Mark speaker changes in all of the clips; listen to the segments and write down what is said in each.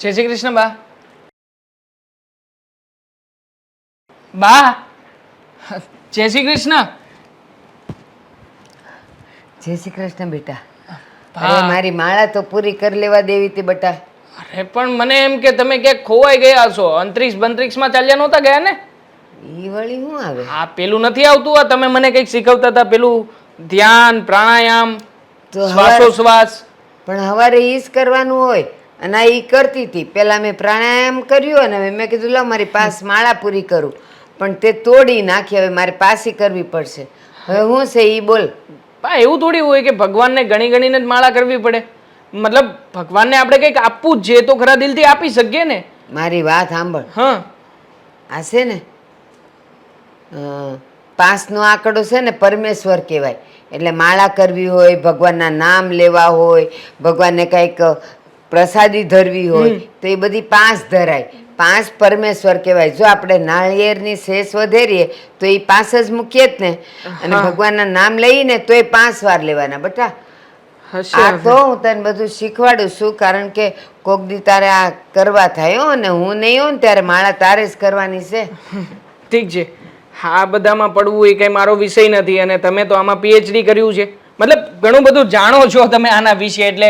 Speaker 1: જય શ્રી કૃષ્ણ બા. બા. જય શ્રી કૃષ્ણ.
Speaker 2: જય શ્રી કૃષ્ણ બેટા. અરે મારી માળા તો પૂરી કરી લેવા દેવી હતી બેટા.
Speaker 1: અરે પણ મને એમ કે તમે ક્યાંક ખોવાઈ ગયા છો. અંતરિક્ષ બંતરિક્ષમાં ચાલ્યા નહોતા ગયા ને?
Speaker 2: ઈ વળી શું આવે?
Speaker 1: આ પેલું નથી આવતું આ તમે મને કંઈક શીખવતા હતા પેલું ધ્યાન પ્રાણાયામ શ્વાસોશ્વાસ.
Speaker 2: પણ હવારે ઈ જ કરવાનું હોય. અને ઈ કરતી હતી. પહેલાં મેં પ્રાણાયામ કર્યું અને હવે મેં કીધું લો મારી પાસ માળા પૂરી કરું. પણ તે તોડી નાખી હવે મારે પાસી કરવી પડશે. હવે હું છે એ બોલ.
Speaker 1: બા એવું થોડી હોય કે ભગવાનને ગણી ગણીને જ માળા કરવી પડે. મતલબ ભગવાનને આપણે કંઈક આપવું જ છે તો ખરા દિલથી આપી શકીએ ને.
Speaker 2: મારી વાત સાંભળ.
Speaker 1: હા.
Speaker 2: આ છે ને અ, પાંચનો આંકડો છે ને પરમેશ્વર કહેવાય. એટલે માળા કરવી હોય ભગવાનના નામ લેવા હોય ભગવાનને કંઈક પ્રસાદી ધરવી હોય તો એ બધી પાંચ ધરાય. પાંચ પરમેશ્વર કહેવાય. જો આપણે નાળિયેરની શેષ વધેરીએ તો એ પાંચ જ મૂકીએ જ ને. અને ભગવાનના નામ લઈને તો એ પાંચ વાર લેવાના. બટા
Speaker 1: હશે
Speaker 2: આ તો હું તને બધું શીખવાડું છું કારણ કે કોક દી તારે આ કરવા થાય હો ને હું નહીં હોઉં ને ત્યારે માળા તારે જ કરવાની છે.
Speaker 1: ઠીક છે. હા આ બધામાં પડવું એ કંઈ મારો વિષય નથી અને તમે તો આમાં પીએચડી કર્યું છે. મતલબ ઘણું બધું જાણો છો તમે આના વિશે એટલે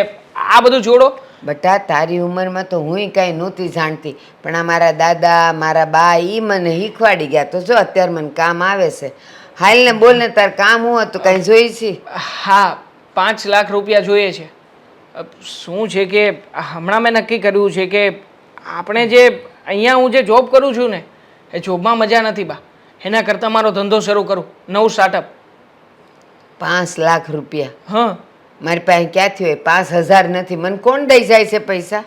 Speaker 1: આ બધું છોડો.
Speaker 2: બટા તારી ઉંમરમાં તો હું કાંઈ નહોતી જાણતી પણ આ મારા દાદા મારા બા એ મને શીખવાડી ગયા. તો જો અત્યારે મને કામ આવે છે. હાલ ને બોલ ને તાર કામ હું હતું? કાંઈ જોઈ છે?
Speaker 1: હા પાંચ લાખ રૂપિયા જોઈએ છે. શું છે કે હમણાં મેં નક્કી કર્યું છે કે આપણે જે અહીંયા હું જે જોબ કરું છું ને એ જોબમાં મજા નથી બા. એના કરતાં મારો ધંધો શરૂ કરું. નવું સ્ટાર્ટઅપ
Speaker 2: પાંચ લાખ રૂપિયા.
Speaker 1: હા.
Speaker 2: મારી પાસે ક્યાંથી હોય પાંચ હજાર નથી. મને કોણ દઈ જાય છે પૈસા?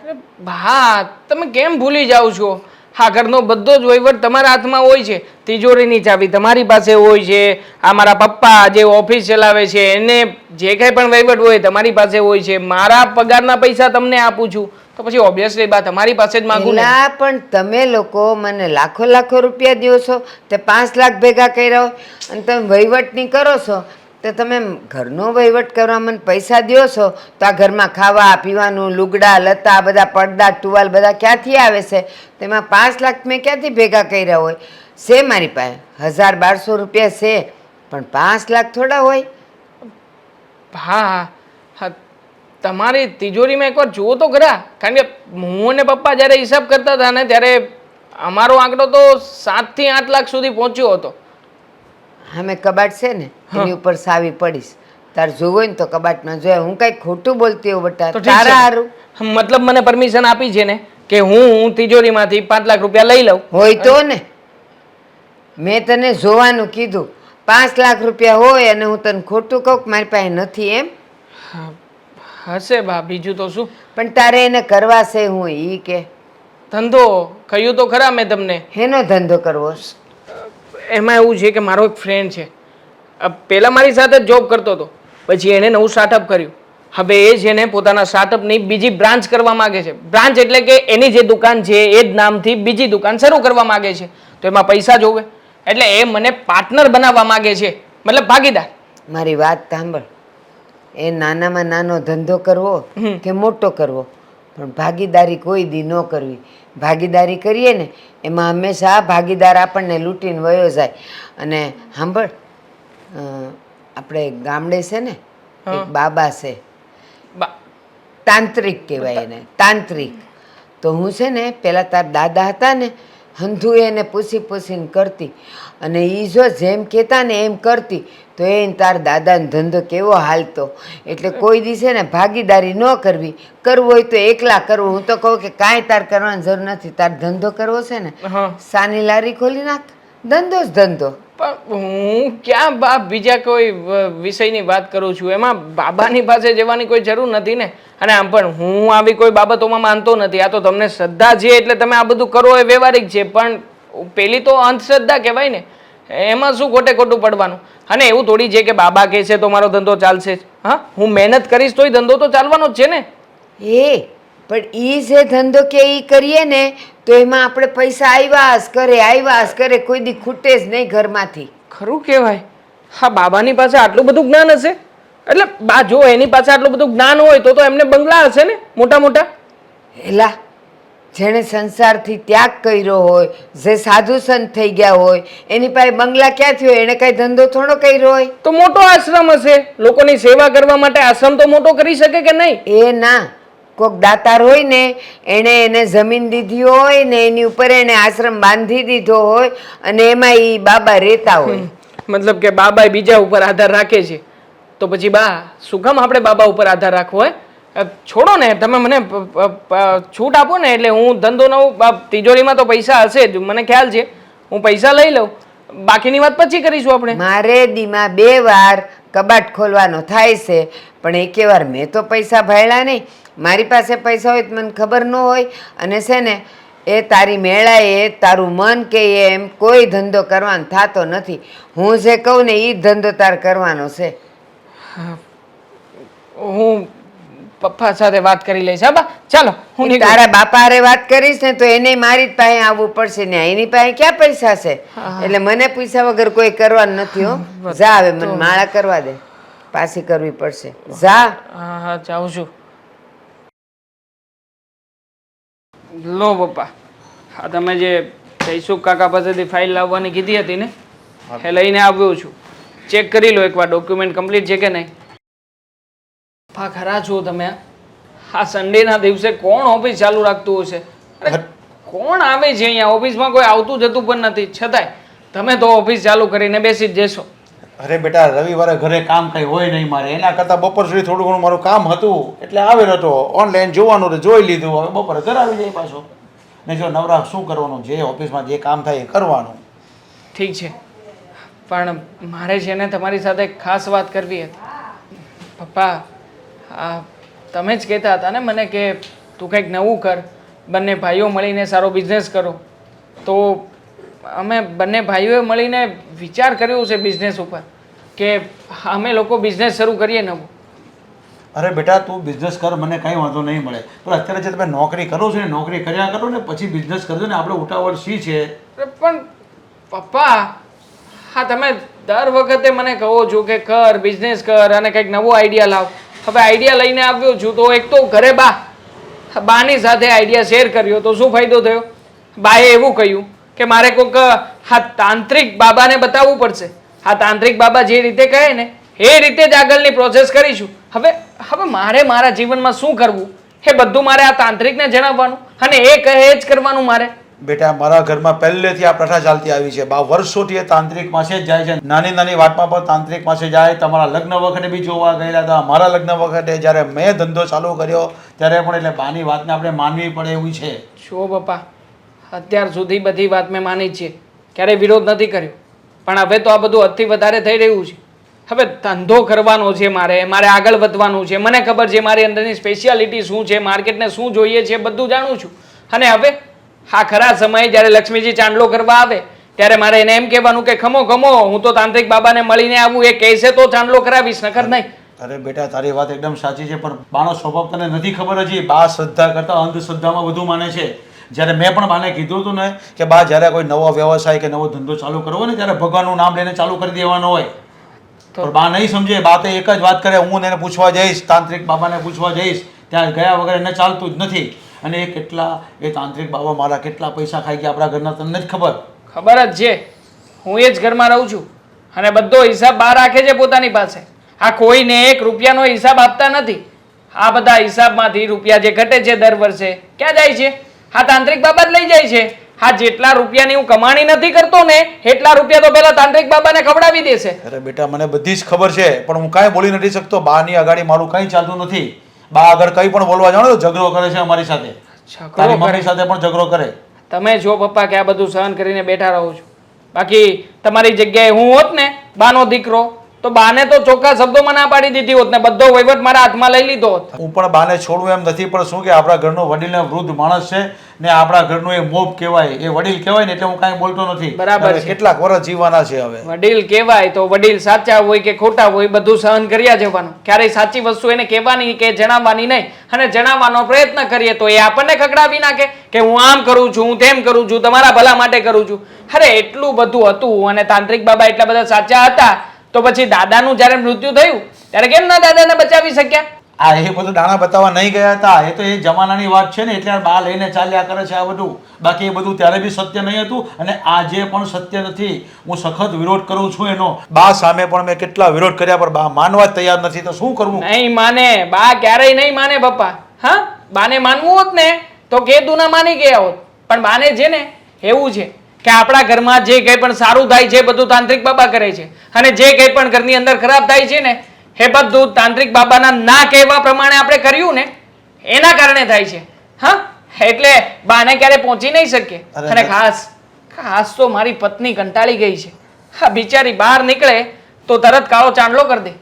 Speaker 1: હા તમે કેમ ભૂલી જાઓ છો? હા ઘરનો બધો જ વહીવટ તમારા હાથમાં હોય છે. તિજોરીની ચાવી તમારી પાસે હોય છે. આ મારા પપ્પા જે ઓફિસ ચલાવે છે એને જે કંઈ પણ વહીવટ હોય તમારી પાસે હોય છે. મારા પગારના પૈસા તમને આપું છું. તો પછી ઓબ્વિયસલી બા તમારી પાસે જ માગું ના.
Speaker 2: પણ તમે લોકો મને લાખો લાખો રૂપિયા દો છો. તે પાંચ લાખ ભેગા કર્યા હોય અને તમે વહીવટ નહીં કરો છો. તો તમે ઘરનો વહીવટ કરવા મને પૈસા દો છો, તો આ ઘરમાં ખાવા, પીવાનું, લુગડા, લતા, બધા પડદા, ટુવાલ બધા ક્યાંથી આવે છે? તેમાં પાંચ લાખ મેં ક્યાંથી ભેગા કર્યા હોય? છે મારી પાસે. હજાર બારસો રૂપિયા છે, પણ પાંચ લાખ થોડા હોય.
Speaker 1: હા હા, તમારી તિજોરીમાં એકવાર જુઓ તો ખરા. કારણ કે હું અને પપ્પા જ્યારે હિસાબ કરતા હતા ને ત્યારે અમારો આંકડો તો સાતથી આઠ લાખ સુધી પહોંચ્યો હતો.
Speaker 2: અમે કબાટ છે ને એની ઉપર સાવી પડીશ. તાર જોવું હોય ને તો કબાટમાં જોયા હું કઈ ખોટું બોલતી હોઉં બટા
Speaker 1: તો ઠીક
Speaker 2: તારા
Speaker 1: છે.
Speaker 2: હારું.
Speaker 1: મતલબ મને પરમિશન આપી છે ને કે હું તિજોરીમાંથી પાંચ લાખ રૂપિયા લઈ લઉં.
Speaker 2: હોય તો ને. મેં તને જોવાનું કીધું. પાંચ લાખ રૂપિયા હોય અને હું તને ખોટું કહું કે મારી પાસે નથી એમ?
Speaker 1: હા, હશે બા બીજું તો શું?
Speaker 2: પણ તારે એને કરવા છે હું ઈ કે.
Speaker 1: ધંધો કહ્યું તો ખરા મેં તમને.
Speaker 2: હેનો ધંધો કરવો છે?
Speaker 1: એમાં એવું છે કે મારો એક ફ્રેન્ડ છે. પહેલાં મારી સાથે જ જોબ કરતો હતો. પછી એણે નવું સ્ટાર્ટઅપ કર્યું. હવે એ છે એને પોતાના સ્ટાર્ટઅપની બીજી બ્રાન્ચ કરવા માગે છે. બ્રાન્ચ એટલે કે એની જે દુકાન છે એ જ નામથી બીજી દુકાન શરૂ કરવા માગે છે. તો એમાં પૈસા જોવે. એટલે એ મને પાર્ટનર બનાવવા માગે છે. મતલબ ભાગીદાર.
Speaker 2: મારી વાત સાંભળ. એ નાનામાં નાનો ધંધો કરવો કે મોટો કરવો? પણ ભાગીદારી કોઈ દી ન કરવી. ભાગીદારી કરીએ ને એમાં હંમેશા ભાગીદાર આપણને લૂંટીને વયો જાય. અને સાંભળ આપણે ગામડે છે ને એક બાબા છે. તાંત્રિક કહેવાય એને તાંત્રિક. તો હું છે ને પેલા તાર દાદા હતા ને હંધુ એને પૂછી પૂછીને કરતી. અને એ જો જેમ કહેતા ને એમ કરતી તો એ તાર દાદાનો ધંધો કેવો હાલતો? એટલે કોઈ દિવસે ને ભાગીદારી ન કરવી. કરવું હોય તો એકલા કરવું. હું તો કહું કે કાંઈ તાર કરવાની જરૂર નથી. તાર ધંધો કરવો છે ને સાની લારી ખોલી નાખ. ધંધો જ ધંધો.
Speaker 1: પણ હું ક્યાં બાપ બીજા કોઈ વિષયની વાત કરું છું? એમાં બાબાની પાસે જવાની કોઈ જરૂર નથી ને? અને આમ પણ હું આવી કોઈ બાબતોમાં માનતો નથી. આ તો તમને શ્રદ્ધા છે એટલે તમે આ બધું કરો એ વ્યવહારિક છે. પણ પેલી તો અંધશ્રદ્ધા કહેવાય ને. એમાં શું ખોટે ખોટું પડવાનું? અને એવું થોડી છે કે બાબા કહે છે તો મારો ધંધો ચાલશે હા? હું મહેનત કરીશ તોય ધંધો તો ચાલવાનો જ છે ને?
Speaker 2: એ, પણ એ જે ધંધો કે એ કરીએ ને તો એમાં આપણે પૈસા આવ્યા જ કરે આવ્યા જ કરે કોઈ દી ખૂટે જ નહીં ઘરમાંથી.
Speaker 1: ખરું કહેવાય. હા બાબાની પાસે આટલું બધું જ્ઞાન હશે? એટલે બા જો એની પાસે આટલું બધું જ્ઞાન હોય તો તો એમને બંગલા હશે ને મોટા મોટા?
Speaker 2: એલા જેણે સંસારથી ત્યાગ કર્યો હોય જે સાધુ સંત થઈ ગયા હોય એની પાસે બંગલા ક્યાંથી હોય? એણે કાંઈ ધંધો થોડો કર્યો હોય?
Speaker 1: તો મોટો આશ્રમ હશે. લોકોની સેવા કરવા માટે આશ્રમ તો મોટો કરી શકે કે નહીં?
Speaker 2: એ ના. કોક દાતાર હોય ને એણે એને જમીન દીધી હોય ને એની ઉપર એણે આશ્રમ બાંધી દીધો હોય અને એમાં એ બાબા રહેતા હોય.
Speaker 1: મતલબ કે બાબા બીજા ઉપર આધાર રાખે છે. તો પછી બા શું કામ આપણે બાબા ઉપર આધાર રાખવો હોય છોડો ને તમે મને છૂટ આપો ને એટલે હું ધંધો નવું તિજોરીમાં તો પૈસા હશે જ મને ખ્યાલ છે. હું પૈસા લઈ લઉં. બાકીની વાત પછી કરીશું આપણે.
Speaker 2: મારે દીમાં બે વાર કબાટ ખોલવાનો થાય છે, પણ એકે વાર મેં તો પૈસા ભરેલા નહીં. મારી પાસે પૈસા હોય તો મને ખબર ન હોય. અને છે ને, એ તારી મેળાએ તારું મન કે એમ કોઈ ધંધો કરવાનો થતો નથી. હું જે કહું ને એ ધંધો તાર કરવાનો છે.
Speaker 1: હું પપ્પા સાથે વાત કરી લઈશ હા બા? ચાલો હું નીકળું.
Speaker 2: તારા બાપા હારે વાત કરીશ ને તો એને મારી જ પાસે આવવું પડશે ને એની પાસે ક્યાં પૈસા છે? એટલે મને પૈસા વગર કોઈ કરવાનું નથી હો. જા હવે મને માળા કરવા દે. પાછી કરવી પડશે. જા.
Speaker 1: હા હા જાઉં છું. લો પપ્પા હા તમે જે જયસુખ કાકા પાસેથી ફાઇલ લાવવાની કીધી હતી ને એ લઈને આવ્યો છું. ચેક કરી લો એકવાર ડોક્યુમેન્ટ કમ્પ્લીટ છે કે નહીં? પપ્પા ખરા છો તમે? આ સન્ડેના દિવસે કોણ ઓફિસ ચાલુ રાખતું હશે? અરે કોણ આવે છે અહીંયા? ઓફિસમાં કોઈ આવતું જતું પણ નથી. છતાંય તમે તો ઓફિસ ચાલુ કરીને બેસી જ જશો.
Speaker 3: અરે બેટા રવિવારે ઘરે કામ કઈ હોય નહીં મારે. એના કરતાં બપોર સુધી થોડું ઘણું મારું કામ હતું એટલે આવેલો હતો ઓનલાઈન જોવાનું જોઈ લીધું. હવે બપોરે ઘર આવી જાય પાછો. ને જો નવરા શું કરવાનું? જે ઓફિસમાં જે કામ થાય એ કરવાનું.
Speaker 1: ઠીક છે. પણ મારે છે ને તમારી સાથે એક ખાસ વાત કરવી હતી. પપ્પા આ તમે જ કહેતા હતા ને મને કે તું કંઈક નવું કર બંને ભાઈઓ મળીને સારો બિઝનેસ કરો. તો અમે બંને ભાઈઓએ મળીને વિચાર કર્યો છે બિઝનેસ ઉપર કે અમે લોકો બિઝનેસ શરૂ કરીએ નવું.
Speaker 3: અરે બેટા તું બિઝનેસ કર મને કાંઈ વાંધો નહીં મળે. પણ અત્યારે જે તમે નોકરી કરો છો ને નોકરી કર્યા કરો ને પછી બિઝનેસ કરજો ને આપણે ઉતાવળ શી છે?
Speaker 1: પણ પપ્પા હા તમે દર વખતે મને કહો છો કે કર બિઝનેસ કર અને કંઈક નવો આઈડિયા લાવ. હવે આઈડિયા લઈને આવ્યો છું તો એક તો ઘરે બા, બાની સાથે આઈડિયા શેર કર્યો તો શું ફાયદો થયો? બાએ એવું કહ્યું કે મારે કોઈક હા, તાંત્રિક બાબાને બતાવવું પડશે. હા, તાંત્રિક બાબા જે રીતે કહે ને, એ રીતે જ આગળની પ્રોસેસ કરીશું. હવે હવે મારે મારા જીવનમાં શું કરવું? એ બધું મારે આ તાંત્રિકને જણાવવાનું અને એ કહે જ કરવાનું મારે.
Speaker 3: બેટા, મારા ઘરમાં પહેલેથી આ પ્રથા ચાલતી આવી છે. બા, વર્ષોથી એ પાસે જ જાય છે. નાની નાની વાતમાં પણ તાંત્રિક પાસે જાય. તમારા લગ્ન વખતે બી જોવા ગયેલા હતા. મારા લગ્ન વખતે જ્યારે મેં ધંધો ચાલુ કર્યો, ત્યારે પણ એટલે બાની વાતને આપણે માનવી પડે એવી છે.
Speaker 1: શું પપ્પા અત્યાર સુધી બધી વાત મેં માની છે. ક્યારેય વિરોધ નથી કર્યો. પણ હવે તો આ બધું અતિ વધારે થઈ રહ્યું છે. હવે ધંધો કરવાનો છે મારે મારે આગળ વધવાનું છે. મને ખબર છે મારી અંદરની સ્પેશિયાલિટી શું છે માર્કેટને શું જોઈએ છે, બધું જાણું છું. અને હવે આ ખરા સમયે જ્યારે લક્ષ્મીજી ચાંદલો કરવા આવે ત્યારે મારે એને એમ કહેવાનું કે ખમો ખમો હું તો તાંત્રિક બાબાને મળીને આવું એ કહેશે તો ચાંદલો કરાવીશ નકર નહીં.
Speaker 3: અરે બેટા તારી વાત એકદમ સાચી છે પણ બાનો સ્વભાવ તને નથી ખબર હજી. બા શ્રદ્ધા કરતાં અંધશ્રદ્ધામાં વધુ માને છે. જ્યારે મેં પણ બાને કીધું હતું ને કે બા જ્યારે કોઈ નવો વ્યવસાય કે નવો ધંધો ચાલુ કરવો ને ત્યારે ભગવાનનું નામ લઈને ચાલુ કરી દેવાનો હોય. તો બા નહીં સમજે બા તો એક જ વાત કરે હું એને પૂછવા જઈશ તાંત્રિક બાબાને પૂછવા જઈશ. ત્યાં ગયા વગર એને ચાલતું જ નથી. અને એ કેટલા એ તાંત્રિક બાબા મારા કેટલા પૈસા ખાઈ ગયા આપણા ઘરના તમને જ ખબર?
Speaker 1: ખબર જ છે. હું એ જ ઘરમાં રહું છું. અને બધો હિસાબ બહાર રાખે છે પોતાની પાસે. આ કોઈને એક રૂપિયાનો હિસાબ આપતા નથી. આ બધા હિસાબમાંથી રૂપિયા જે ઘટે છે દર વર્ષે ક્યાં જાય છે? આ તાંત્રિક બાબા જ લઈ જાય છે. આ જેટલા રૂપિયાની હું કમાણી નથી કરતો ને એટલા રૂપિયા તો પેલા તાંત્રિક બાબાને ખવડાવી દેશે.
Speaker 3: અરે બેટા મને બધી જ ખબર છે પણ હું કાંઈ બોલી નથી શકતો. બાની આગાડી મારું કંઈ ચાલતું નથી. બા આગળ કંઈ પણ બોલવા જાણો તો ઝઘડો કરે છે અમારી સાથે. તારી મમ્મી સાથે પણ ઝઘડો કરે.
Speaker 1: તમે જો પપ્પા કે આ બધું સહન કરીને બેઠા રહો છો. બાકી તમારી જગ્યાએ હું હોત ને બાનો દીકરો તો બાને તો ચોખ્ખા શબ્દોમાં ના પાડી દીધી હોત ને બધો વહીવટ મારા હાથમાં લઈ લીધો હોત.
Speaker 3: હું પણ બાને છોડવું એમ નથી પણ શું કે આપણા ઘરનો વડીલ ને વૃદ્ધ માણસ છે ને આપણા ઘરનું એ મોબ કહેવાય એ વડીલ કહેવાય ને એટલે હું કાંઈ બોલતો નથી.
Speaker 1: બરાબર
Speaker 3: કેટલાક વર્ષ જીવવાના છે હવે.
Speaker 1: વડીલ કહેવાય તો વડીલ સાચા હોય કે ખોટા હોય બધું સહન કર્યા જવાનું. ક્યારેય સાચી વસ્તુ એને કહેવાની કે જણાવવાની નહીં. અને જણાવવાનો પ્રયત્ન કરીએ તો એ આપણને ખકડાવી નાખે કે હું આમ કરું છું હું તેમ કરું છું તમારા ભલા માટે કરું છું. અરે એટલું બધું હતું અને તાંત્રિક બાબા એટલા બધા સાચા હતા તો પછી દાદાનું જ્યારે મૃત્યુ થયું ત્યારે કેમ ના દાદાને બચાવી શક્યા?
Speaker 3: આ એ બધું દાણા બતાવવા નહીં ગયા હતા. એ તો એ જમાનાની વાત છે ને એટલે બા લઈને ચાલ્યા કરે છે આ બધું. બાકી એ બધું ત્યારે બી સત્ય નહીં હતું અને આજે પણ સત્ય નથી હું સખત વિરોધ કરું છું એનો. બા સામે પણ મેં કેટલા વિરોધ કર્યા પણ બા માનવા તૈયાર નથી તો શું કરવું
Speaker 1: નહીં માને. બા ક્યારેય નહીં માને પપ્પા. હા? બાને માનવું હોત ને તો કેદુ ના માની ગયા હોત. પણ બાને છે ને એવું છે. કે આપણા ઘરમાં જે કંઈ પણ સારું થાય છે બધું તાંત્રિક બાબા કરે છે. અને જે કંઈ પણ ઘરની અંદર ખરાબ થાય છે ને એ બધું તાંત્રિક બાબાના ના કહેવા પ્રમાણે આપણે કર્યું ને એના કારણે થાય છે. હા? એટલે બાને ક્યારે પહોંચી નહીં શકીએ. અને ખાસ ખાસ તો મારી પત્ની કંટાળી ગઈ છે. હા બિચારી બહાર નીકળે તો તરત કાળો ચાંદલો કરી દે.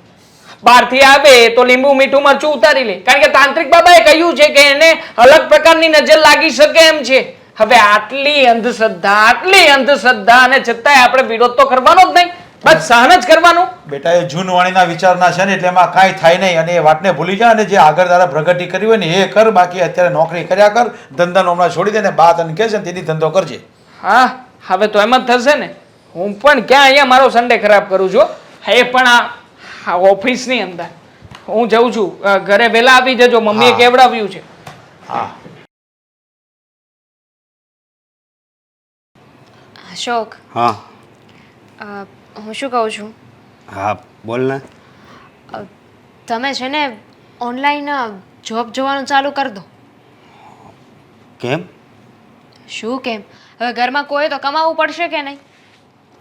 Speaker 1: બહારથી આવે તો લીંબુ મીઠું મરચું ઉતારી લે. કારણ કે તાંત્રિક બાબાએ કહ્યું છે કે એને અલગ પ્રકારની નજર લાગી શકે એમ છે. હવે આટલી અંધશ્રદ્ધા આટલી અંધશ્રદ્ધા અને છતાંય આપણે વિરોધ તો કરવાનો જ નહીં. બસ સહન જ કરવાનું.
Speaker 3: બેટા એ જૂનવાણીના વિચારના છે ને એટલે એમાં કાંઈ થાય નહીં અને એ વાતને ભૂલી જા અને જે આગળ તારા પ્રગતિ કરી હોય ને એ કર બાકી અત્યારે નોકરી કર્યા કર ધંધાનો હમણાં છોડી દે ને બા તને કહે છે ને તેથી ધંધો કરજે.
Speaker 1: હા હવે તો એમ જ થશે ને. હું પણ ક્યાં અહીંયા મારો સન્ડે ખરાબ કરું છું? એ પણ આ ઓફિસની અંદર. હું જઉં છું. ઘરે વહેલા આવી જજો. મમ્મીએ કેવડાવ્યું છે?
Speaker 3: હા.
Speaker 4: અશોક
Speaker 5: હા.
Speaker 4: અ, હું શું કહું છું?
Speaker 5: હા બોલ ને.
Speaker 4: અ, તમે છે ને ઓનલાઈન જોબ જોવાનું ચાલુ કરી દો.
Speaker 5: કેમ?
Speaker 4: શું કેમ? હવે ઘરમાં કોઈ તો કમાવવું પડશે કે નહીં?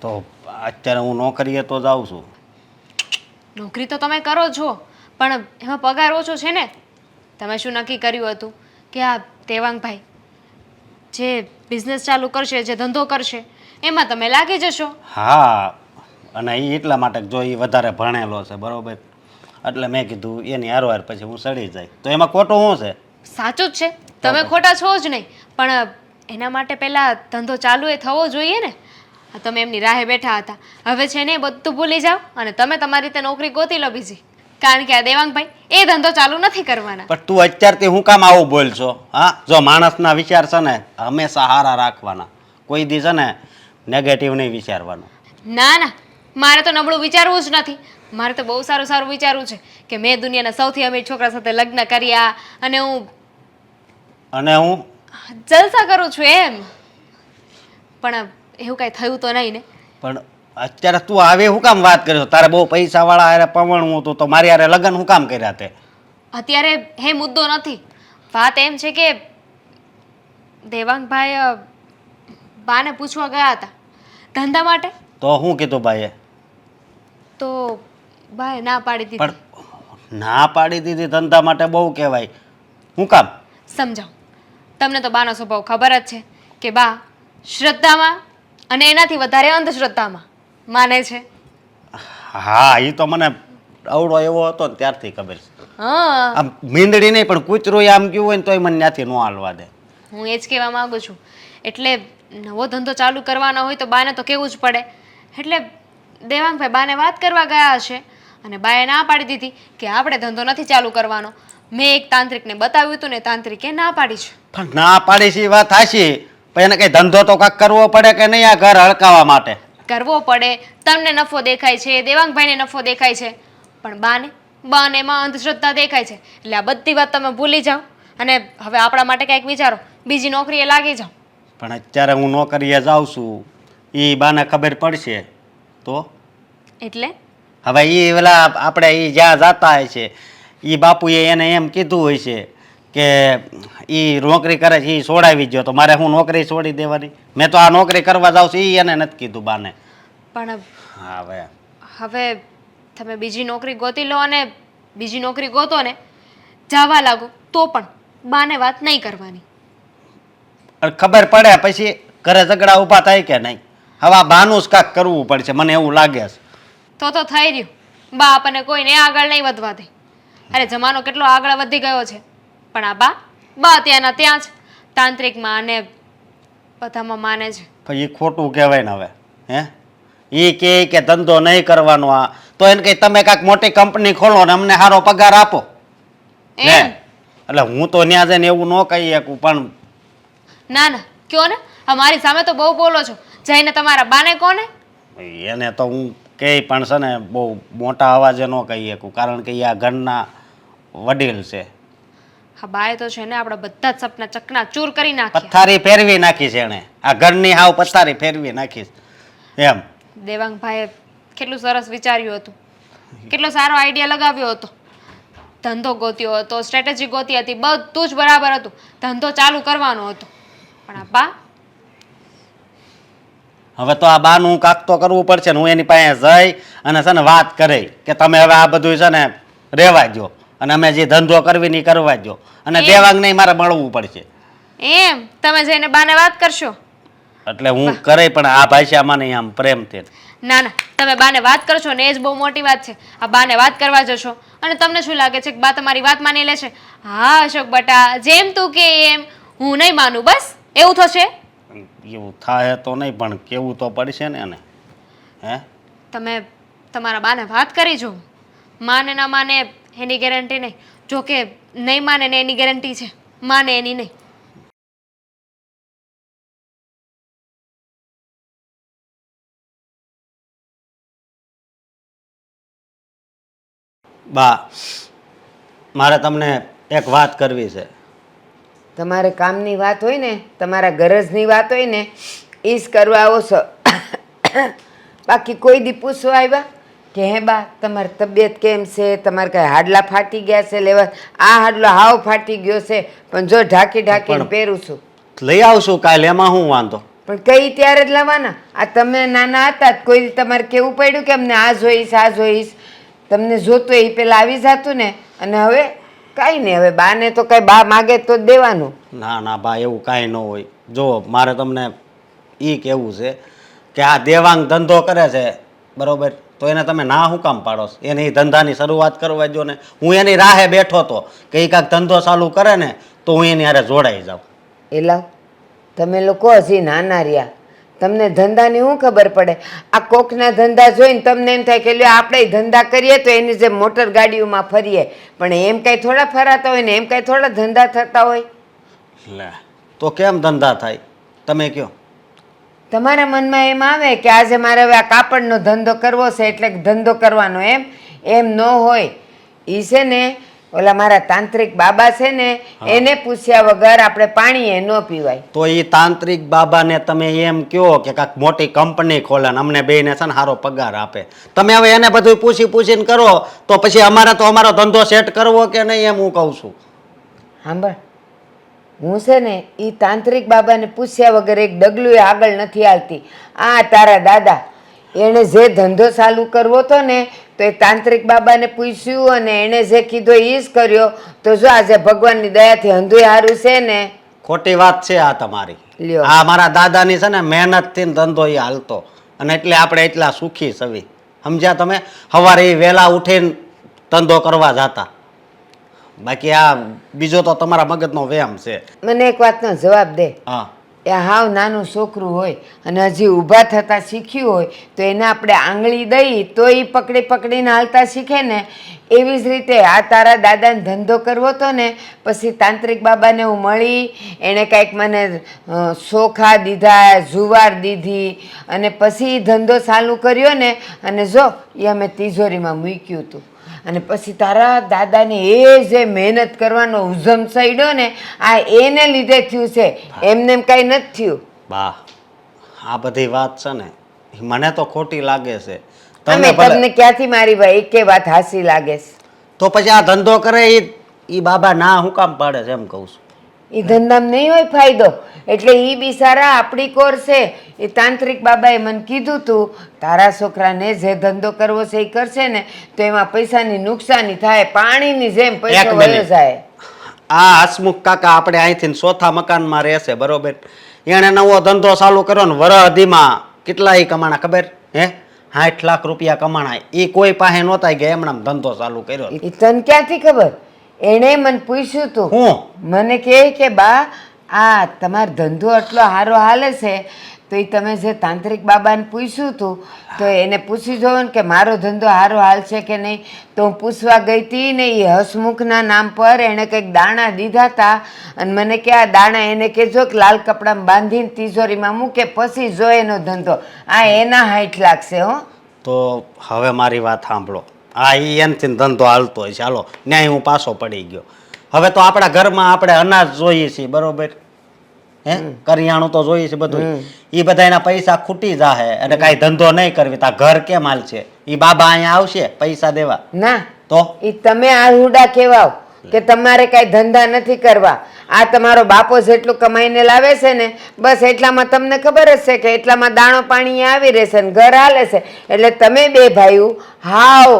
Speaker 5: તો અત્યારે હું નોકરીએ તો જાઉં છું.
Speaker 4: નોકરી તો તમે કરો છો પણ એમાં પગાર ઓછો છે ને. તમે શું નક્કી કર્યું હતું? કે આ તેવાંગભાઈ જે બિઝનેસ ચાલુ કરશે જે ધંધો કરશે એમાં તમે લાગી જશો.
Speaker 5: હા અને એ એટલા માટે જો એ વધારે ભણેલો છે બરોબર? એટલે મેં કીધું એની હારવાર પછી હું સડી જાય. તો એમાં ખોટું શું છે?
Speaker 4: સાચું જ છે. તમે ખોટા છો જ નહીં. પણ એના માટે પહેલાં ધંધો ચાલુ એ થવો જોઈએ ને. તમે એમની રાહે બેઠા હતા. હવે છે ને બધું ભૂલી જાઓ અને તમે તમારી રીતે નોકરી ગોતી લો બીજી. કારણ કે આ દેવાંગભાઈ એ ધંધો ચાલુ નથી કરવાના.
Speaker 5: પણ તું અત્યારથી હું કામ આવું બોલ છો હા જો માણસના વિચાર છે ને હંમેશા સહારા રાખવાના. કોઈ દી છે ને નેગેટિવ નહીં વિચારવાનું.
Speaker 4: ના ના. મારે તો નબળું વિચારવું જ નથી. મારે તો બહુ સારું સારું વિચારવું છે કે મેં દુનિયાના સૌથી અમીર છોકરા સાથે લગ્ન કર્યા અને હું
Speaker 5: અને હું
Speaker 4: જલસા કરું છું એમ. પણ એવું કાંઈ થયું તો નહીં ને.
Speaker 5: પણ અત્યારે તું આવે હું કામ વાત કર્યો તારે બહુ પૈસાવાળા હારે પવણવું હતું તો મારી હારે લગ્ન હું કામ કર્યા તે?
Speaker 4: અત્યારે હે મુદ્દો નથી. વાત એમ છે કે દેવાંગભાઈ બાને પૂછવા ગયા હતા. ધંધા માટે?
Speaker 5: તો હું કીધું ભાઈએ.
Speaker 4: તો ભાઈ ના પાડી દીધી.
Speaker 5: પણ ના પાડી દીધી ધંધા માટે બહુ કહેવાય. હું કામ?
Speaker 4: સમજાવ. તમને તો બાનો સ્વભાવ ખબર જ છે કે બા શ્રદ્ધામાં અને એનાથી વધારે અંધશ્રદ્ધામાં માને છે.
Speaker 5: હા એ તો મને અવડો એવો હતો ને ત્યારથી ખબર છે.
Speaker 4: હા.
Speaker 5: આમ મીંદડી નહીં પણ કૂતરું આમ ગયું હોય ને તોય મને ત્યાંથી ન હાલવા દે.
Speaker 4: હું એ જ કહેવા માંગુ છું. એટલે નવો ધંધો ચાલુ કરવાનો હોય તો બાને તો કહેવું જ પડે. એટલે દેવાંગભાઈ બાને વાત કરવા ગયા હશે અને બાએ ના પાડી દીધી કે આપણે ધંધો નથી ચાલુ કરવાનો. મેં એક તાંત્રિકને બતાવ્યું હતું ને તાંત્રિકે ના પાડી છે.
Speaker 5: પણ ના પાડી છે એ વાત હાશી પણ એને કઈ ધંધો તો કાંક કરવો પડે કે નહીં આ ઘર હળકાવા માટે?
Speaker 4: કરવો પડે. તમને નફો દેખાય છે દેવાંગભાઈને નફો દેખાય છે. પણ બાને બાને એમાં અંધશ્રદ્ધા દેખાય છે. એટલે આ બધી વાત તમે ભૂલી જાઓ. અને હવે આપણા માટે કંઈક વિચારો. બીજી નોકરીએ લાગી જાઓ.
Speaker 5: પણ અત્યારે હું નોકરીએ જાઉં છું એ બાને ખબર પડશે. તો?
Speaker 4: એટલે?
Speaker 5: હવે એ પેલા આપણે એ જ્યાં જાતા હોય છે એ બાપુએ એને એમ કીધું હોય છે કે એ નોકરી કરે છે એ છોડાવી ગયો તો મારે હું નોકરી છોડી દેવાની? મેં તો આ નોકરી કરવા જાઉં છું એ એને નથી કીધું બાને.
Speaker 4: પણ
Speaker 5: હવે.
Speaker 4: હવે તમે બીજી નોકરી ગોતી લો અને બીજી નોકરી ગોતો ને જવા લાગો તો પણ બાને વાત નહીં કરવાની.
Speaker 5: અને ખબર પડે પછી ઘરે ઝઘડા ઊભા થાય કે નહીં. હવે આ બાનું જ કાંઈક કરવું પડશે મને એવું લાગે છે.
Speaker 4: તો તો થઈ રહ્યું. બા અને કોઈને આગળ નહીં વધવા દે. અરે જમાનો કેટલો આગળ વધી ગયો છે. પણ આ બા બા ત્યાંના ત્યાં જ તાંત્રિકમાં અને બધામાં માને છે.
Speaker 5: એ ખોટું કહેવાય ને હવે હે? એ કે કે ધંધો નહીં કરવાનો આ. તો એને કહી તમે કાંઈક મોટી કંપની ખોલો ને અમને સારો પગાર આપો.
Speaker 4: એમ.
Speaker 5: એટલે હું તો ત્યાં જઈને એવું ન કહી શકું પણ
Speaker 4: ના ના કયો ને? અમારી સામે તો બહુ બોલો છો. જઈને તમારા બાને કોને?
Speaker 5: એને તો હું કહે પણ છે ને બહુ મોટા અવાજે ન કહી શકું કારણ કે એ આ ઘરના વડીલ છે.
Speaker 4: હા બાએ તો છે ને આપણા બધા જ સપના ચકના ચૂર કરી નાખ્યા.
Speaker 5: પથારી ફેરવી નાખી છે એણે. આ ઘરની હાવ પથારી ફેરવી નાખી છે. એમ.
Speaker 4: દેવાંગભાઈએ કેટલું સરસ વિચાર્યું હતું. કેટલો સારો આઈડિયા લગાવ્યો હતો. ધંધો ગોત્યો હતો સ્ટ્રેટેજી ગોતી હતી બધું જ બરાબર હતું. ધંધો ચાલુ કરવાનો હતો. પણ આ બા?
Speaker 5: હવે તો આ બાનું કાક તો કરવું પડશે ને હું એની પાસે જઈ અને છે ને વાત કરી કે તમે હવે આ બધું છે ને રહેવા દો અને અમે જે ધંધો કરવી ની કરવા દો અને
Speaker 4: એમ.
Speaker 5: દેવાંગ નહીં મારે મળવું પડશે.
Speaker 4: એમ? તમે જઈને બાને વાત કરશો?
Speaker 5: એટલે હું કરે પણ આ ભાષામાં નહીં આમ પ્રેમથી
Speaker 4: ના ના. તમે બાને વાત કરશો ને એ જ બહુ મોટી વાત છે. આ બાને વાત કરવા જશો. અને તમને શું લાગે છે કે બા તમારી વાત માની લેશે? હા અશોક બટા જેમ તું કે એમ. હું નહીં માનું બસ? એવું થશે?
Speaker 5: એવું થાય તો નહીં પણ કેવું તો પડશે ને એને? હે?
Speaker 4: તમે તમારા બાને વાત કરી જો. માને ના માને એની ગેરંટી નહીં. જો કે નહીં માને ને એની ગેરંટી છે. માને એની નહીં.
Speaker 5: બા મારે તમને એક વાત કરવી છે.
Speaker 2: તમારે કામની વાત હોય ને તમારા ગરજની વાત હોય ને એ જ કરવા આવો છો. બાકી કોઈ દી પૂછવા આવ્યા કે હે બા તમારી તબિયત કેમ છે? તમારે કાંઈ હાડલા ફાટી ગયા છે? લેવા આ હાડલો હાવ ફાટી ગયો છે. પણ જો ઢાંકી ઢાંકીને પહેરું છું.
Speaker 5: લઈ આવશું કાલે એમાં હું વાંધો?
Speaker 2: પણ કઈ ત્યારે જ લાવવાના? આ તમે નાના હતા કોઈ તમારે કેવું પડ્યું કે અમને આ જોઈશ આ જોઈશ? તમને જોતું એ પહેલાં આવી જતું ને. અને હવે કાંઈ નહીં હવે બાને તો કાંઈ બા માગે તો જ દેવાનું.
Speaker 5: ના ના બા એવું કાંઈ ન હોય. જો મારે તમને એ કહેવું છે કે આ દેવાંગ ધંધો કરે છે બરોબર? તો એને તમે ના હું કામ પાડો એને એ ધંધાની શરૂઆત કરવા જો ને. હું એની રાહે બેઠો તો કે એ કાંઈક ધંધો ચાલુ કરે ને તો હું એની હારે જોડાઈ જાઉં.
Speaker 2: એલા તમે લોકો હજી નાના રહ્યા. તમને ધંધાની શું ખબર પડે? આ કોકના ધંધા જોઈને તમને એમ થાય કે લ્યો આપણે ધંધા કરીએ તો એની જે મોટર ગાડીઓમાં ફરીએ. પણ એમ કાંઈ થોડા ફરાતા હોય ને એમ કાંઈ થોડા ધંધા થતા હોય.
Speaker 5: લે તો કેમ ધંધા થાય? તમે કયો?
Speaker 2: તમારા મનમાં એમ આવે કે આજે મારે હવે આ કાપડનો ધંધો કરવો છે એટલે ધંધો કરવાનો એમ. એમ ન હોય. એ છે ને ઓલા મારા તાંત્રિક બાબા છે ને એને પૂછ્યા વગર આપણે પાણી એ ન પીવાય.
Speaker 5: તો એ તાંત્રિક બાબાને તમે એમ કહો કે કાંક મોટી કંપની ખોલે ને અમને બેને છે ને સારો પગાર આપે. તમે હવે એને બધું પૂછી પૂછીને કરો તો પછી અમારે તો અમારો ધંધો સેટ કરવો કે નહીં એમ હું કહું છું.
Speaker 2: સાંભળ હું છે ને એ તાંત્રિક બાબાને પૂછ્યા વગર એક ડગલું આગળ નથી હાલતી. આ તારા દાદા એણે જે ધંધો ચાલુ કરવો હતો ને તો એ તાંત્રિક બાબાને પૂછ્યું અને એણે જે કીધો એ જ કર્યો. તો જો આજે ભગવાનની દયાથી હંધુય હારું છે ને?
Speaker 5: ખોટી વાત છે આ તમારી.
Speaker 2: લ્યો.
Speaker 5: આ મારા દાદાની છે ને મહેનતથી ધંધો એ હાલતો. અને એટલે આપણે એટલા સુખી સવી. સમજ્યા તમે? સવારે એ વહેલા ઉઠીને ધંધો કરવા જતા. બાકી આ બીજો તો તમારા મગજનો વ્યાયામ છે.
Speaker 2: મને એક વાતનો જવાબ દે.
Speaker 5: હા.
Speaker 2: એ હાવ નાનું છોકરું હોય અને હજી ઊભા થતાં શીખ્યું હોય, તો એને આપણે આંગળી દઈ તો એ પકડી પકડીને હાલતા શીખે ને, એવી જ રીતે આ તારા દાદાને ધંધો કરવો હતો ને, પછી તાંત્રિક બાબાને હું મળી, એણે કાંઈક મને સોખા દીધા, જુવાર દીધી, અને પછી ધંધો ચાલુ કર્યો ને, અને જો એ અમે તિજોરીમાં મૂક્યું હતું. અને પછી તારા દાદાને એ જે મહેનત કરવાનો ઉઝમ ચડ્યો ને આ એને લીધે થયું છે. એમને એમ કાંઈ નથી થયું.
Speaker 5: બા આ બધી વાત છે ને મને તો ખોટી લાગે છે. તમે
Speaker 2: તમને ક્યાંથી મારી ભાઈ? એકે વાત હાસી લાગે છે.
Speaker 5: તો પછી આ ધંધો કરે એ બાબા ના હું કામ પાડે છે એમ કહું છું.
Speaker 2: એ ધંધામાં નહીં હોય ફાયદો. એટલે એ બી સારા આપણી કોર છે. એ તાંત્રિક બાબાએ મને કીધું તું તારા છોકરાને જે ધંધો કરવો છે એ કરશે ને તો એમાં પૈસાની નુકસાની થાય પાણીની જેમ પૈસો
Speaker 5: એક
Speaker 2: વયો
Speaker 5: મિનિટ.
Speaker 2: જાય.
Speaker 5: આ હસમુખ કાકા આપણે અહીંથી ચોથા મકાનમાં રહેશે બરોબર? એણે નવો ધંધો ચાલુ કર્યો ને વર અધીમાં કેટલા ઈ કમાણા ખબર? હે? સાઠ લાખ રૂપિયા કમાણા. એ કોઈ પાસે નહોતા ગયા એમણે આમ ધંધો ચાલુ કર્યો.
Speaker 2: એ તને ક્યાંથી ખબર? એણે મને પૂછ્યું તું
Speaker 5: હું?
Speaker 2: મને કહે કે બા આ તમારો ધંધો આટલો સારો હાલે છે તો એ તમે જે તાંત્રિક બાબાને પૂછ્યું હતું તો એને પૂછી જોવો ને કે મારો ધંધો સારો હાલ છે કે નહીં? તો હું પૂછવા ગઈ હતી ને એ હસમુખના નામ પર એણે કંઈક દાણા દીધા હતા અને મને કે આ દાણા એને કહેજો કે લાલ કપડામાં બાંધીને તિજોરીમાં મૂકે પછી જો એનો ધંધો. આ એના હાઈટ લાગશે હો.
Speaker 5: તો હવે મારી વાત સાંભળો. હા એ એનથી ધંધો હાલતો હોય ચાલો ન્યાય હું પાછો પડી ગયો. હવે તો આપણા ઘરમાં આપણે અનાજ જોઈએ છીએ બરોબર? હે? કરિયાણું તો જોઈએ છે બધું એ બધા એના પૈસા ખૂટી જાહે અને કાંઈ ધંધો નહીં કરવી. તા ઘર કેમ હાલશે? એ બાબા અહીંયા આવશે પૈસા દેવા.
Speaker 2: ના.
Speaker 5: તો?
Speaker 2: એ તમે આહુડા કહેવાઓ કે તમારે કાંઈ ધંધા નથી કરવા. આ તમારો બાપો જેટલું કમાઈને લાવે છે ને બસ એટલામાં તમને ખબર જ છે કે એટલામાં દાણો પાણી આવી રહેશે ને ઘર હાલે છે. એટલે તમે બે ભાઈઓ હાવ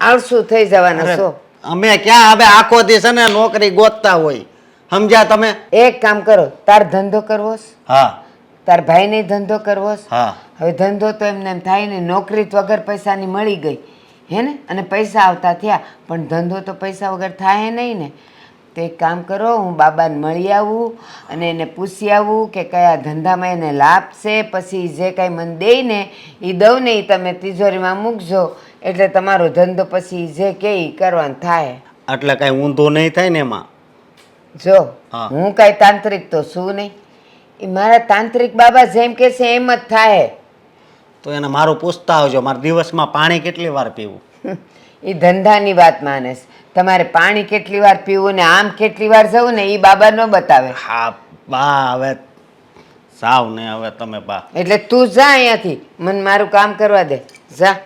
Speaker 2: આળસુ થઈ જવાના છો.
Speaker 5: અમે ક્યાં હવે આખો દિવસ છે ને નોકરી ગોતતા હોય. સમજ્યા તમે?
Speaker 2: એક કામ કરો તાર ધંધો કરવો
Speaker 5: હા.
Speaker 2: તાર ભાઈને ધંધો કરવો
Speaker 5: હા.
Speaker 2: હવે ધંધો તો એમને એમ થાય ને નોકરી તો વગર પૈસાની મળી ગઈ. હે ને? અને પૈસા આવતા થયા. પણ ધંધો તો પૈસા વગર થાય નહીં ને. તો એક કામ કરો હું બાબાને મળી આવું અને એને પૂછી આવું કે કયા ધંધામાં એને લાભ છે. પછી જે કાંઈ મને દે ને એ દઉં ને એ તમે તિજોરીમાં મૂકજો. એટલે તમારો ધંધો પછી જે કે ઈ કરવાનું થાય.
Speaker 5: એટલે કાંઈ ઊંધો નહીં થાય ને એમાં?
Speaker 2: જો
Speaker 5: હા.
Speaker 2: હું કાંઈ તાંત્રિક તો છું નહીં. એ મારા તાંત્રિક બાબા જેમ કે છે એમ જ થાય.
Speaker 5: તો એને મારું પૂછતા આવજો મારે દિવસમાં પાણી કેટલી વાર પીવું?
Speaker 2: એ ધંધાની વાત માને તમારે પાણી કેટલી વાર પીવું ને આમ કેટલી વાર જવું ને એ બાબા ન બતાવે.
Speaker 5: હા બા હવે સાવ ને હવે તમે બા.
Speaker 2: એટલે તું જા અહીંયાથી. મને મારું કામ કરવા દે. જા.